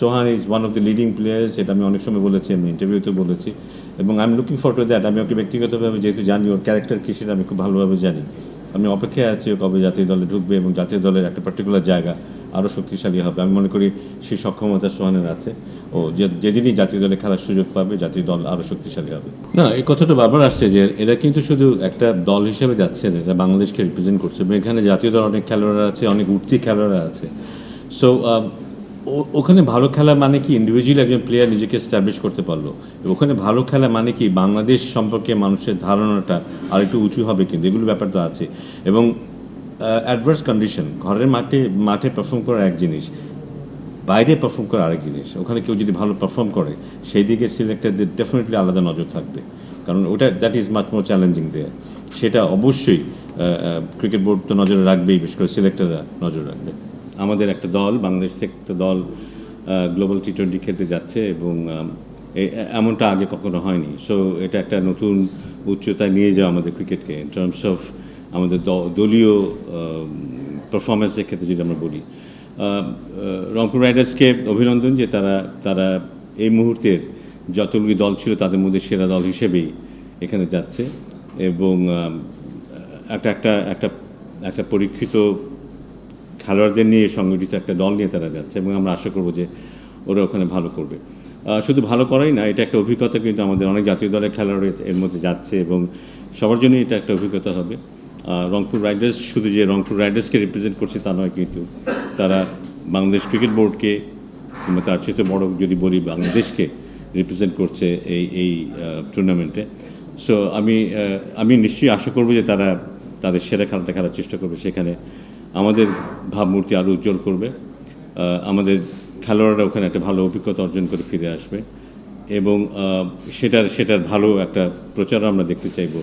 Sohan is one of the leading players এটা আমি অনেক সময় বলেছি, আমি ইন্টারভিউতে বলেছি, এবং I am looking for to that আমি ওকে ব্যক্তিগতভাবে যেহেতু জানি ওর ক্যারেক্টার কী সেটা আমি খুব ভালোভাবে জানি। আমি অপেক্ষায় আছি ও কবে জাতীয় দলে ঢুকবে এবং জাতীয় দলের একটা পার্টিকুলার জায়গা আরও শক্তিশালী হবে। আমি মনে করি সেই সক্ষমতা সোহানের আছে। ও যেদিনই জাতীয় দলে খেলার সুযোগ পাবে, জাতীয় দল আরও শক্তিশালী হবে। না, এই কথাটা বারবার আসছে যে এরা কিন্তু শুধু একটা দল হিসেবে যাচ্ছে না এটা বাংলাদেশকে রিপ্রেজেন্ট করছে। এবং এখানে জাতীয় দল অনেক খেলোয়াড়রা আছে, অনেক উঠতি খেলোয়াড়রা আছে। সো ওখানে ভালো খেলা মানে কি? ইন্ডিভিজুয়াল একজন প্লেয়ার নিজেকে স্ট্যাবলিশ করতে পারল। ওখানে ভালো খেলা মানে কি? বাংলাদেশ সম্পর্কে মানুষের ধারণাটা আর একটু উঁচু হবে কিন্তু, এগুলো ব্যাপার তো আছে। এবং অ্যাডভার্স কন্ডিশন ঘরের মাঠে মাঠে পারফর্ম করা এক জিনিস, বাইরে পারফর্ম করা আরেক জিনিস। ওখানে কেউ যদি ভালো পারফর্ম করে, সেই দিকে সিলেক্টারদের ডেফিনেটলি আলাদা নজর থাকবে। কারণ ওটা that is much more challenging there সেটা অবশ্যই ক্রিকেট বোর্ড তো নজরে রাখবেই, বিশেষ করে সিলেক্টাররা নজর রাখবে। আমাদের একটা দল, বাংলাদেশ থেকে একটা দল গ্লোবাল টি টোয়েন্টি খেলতে যাচ্ছে এবং এমনটা আগে কখনো হয়নি। সো এটা একটা নতুন উচ্চতায় নিয়ে যাওয়া আমাদের ক্রিকেটকে ইন টার্মস অফ আমাদের দলীয় পারফরমেন্সের ক্ষেত্রে যদি আমরা বলি। রংপুর রাইডার্সকে অভিনন্দন যে তারা তারা এই মুহূর্তের যতগুলি দল ছিল তাদের মধ্যে সেরা দল হিসেবেই এখানে যাচ্ছে এবং একটা একটা একটা একটা পরীক্ষিত খেলোয়াড়দের নিয়ে সংগঠিত একটা দল নিয়ে তারা যাচ্ছে এবং আমরা আশা করব যে ওরা ওখানে ভালো করবে। শুধু ভালো করাই না, এটা একটা অভিজ্ঞতা কিন্তু আমাদের অনেক জাতীয় দলের খেলোয়াড় এর মধ্যে যাচ্ছে এবং সবার জন্যই এটা একটা অভিজ্ঞতা হবে। রংপুর রাইডার্স, শুধু যে রংপুর রাইডার্সকে রিপ্রেজেন্ট করছে তা নয় কিন্তু তারা বাংলাদেশ ক্রিকেট বোর্ডকে কিংবা তার চেয়ে বড় যদি বলি বাংলাদেশকে রিপ্রেজেন্ট করছে এই এই টুর্নামেন্টে সো আমি আমি নিশ্চয়ই আশা করব যে তারা তাদের সেরা খেলাটা খেলার চেষ্টা করবে সেখানে। আমাদের ভাবমূর্তি আরও উজ্জ্বল করবে। আমাদের খেলোয়াড়রা ওখানে একটা ভালো অভিজ্ঞতা অর্জন করে ফিরে আসবে এবং সেটার সেটার ভালো একটা প্রচার আমরা দেখতে চাইব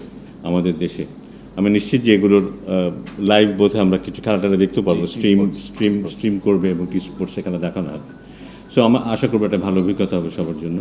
আমাদের দেশে। আমি নিশ্চিত যে এগুলোর লাইভ বোধে আমরা কিছু খেলাটা দেখতে পারব স্ট্রিম স্ট্রিম স্ট্রিম করবে এবং টি স্পোর্টসে খেলা দেখানো হবে সো আমার আশা করব একটা ভালো অভিজ্ঞতা হবে সবার জন্য।